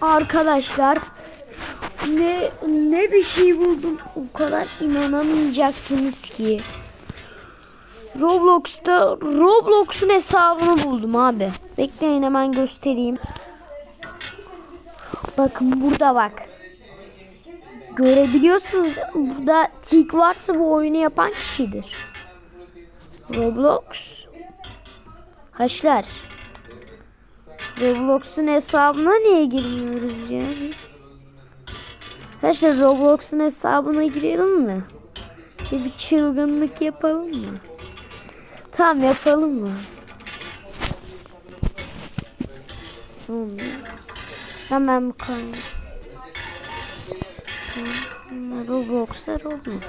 Arkadaşlar ne ne bir şey buldum. O kadar inanamayacaksınız ki. Roblox'ta Roblox'un hesabını buldum abi. Bekleyin hemen göstereyim. Bakın burada bak. Görebiliyorsunuz. Burada tik varsa bu oyunu yapan kişidir. Roblox. Haşlar. Roblox'un hesabına niye girmiyoruz ya biz? Arkadaşlar Roblox'un hesabına girelim mi? Bir, bir çılgınlık yapalım mı? Tamam yapalım mı? Olmuyor. Hemen bu kaynağı. Roblox'a Roblox.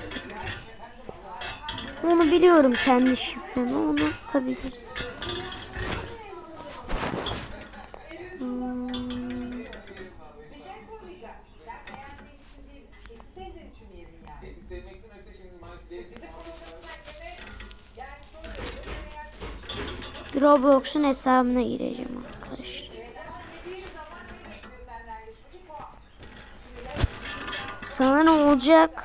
Onu biliyorum kendi şifremi. Onu tabii ki. Roblox'un hesabına gireceğim arkadaşlar. Sana ne olacak?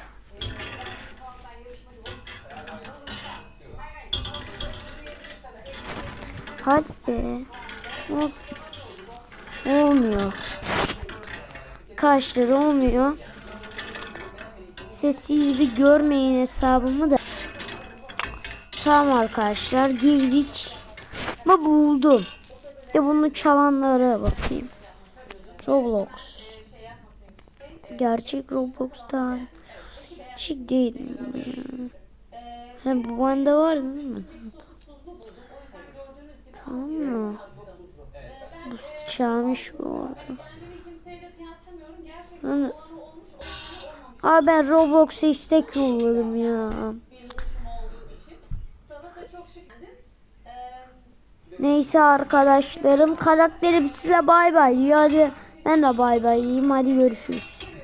Hadi be. Ol- Olmuyor. Kaç lira olmuyor. Sessiz bir görmeyin hesabımı da. Tamam arkadaşlar girdik. Ama buldum. Bir bunu çalanlara bakayım. Roblox. Gerçek Roblox'ta Gerçek değil. mi? Ha, bu bende vardı değil mi? Tamam mı? Bu sıçramış bu Aa ben Roblox'a istek yolladım ya. Neyse arkadaşlarım karakterim size bay bay. Hadi ben de bay bay. Hadi görüşürüz.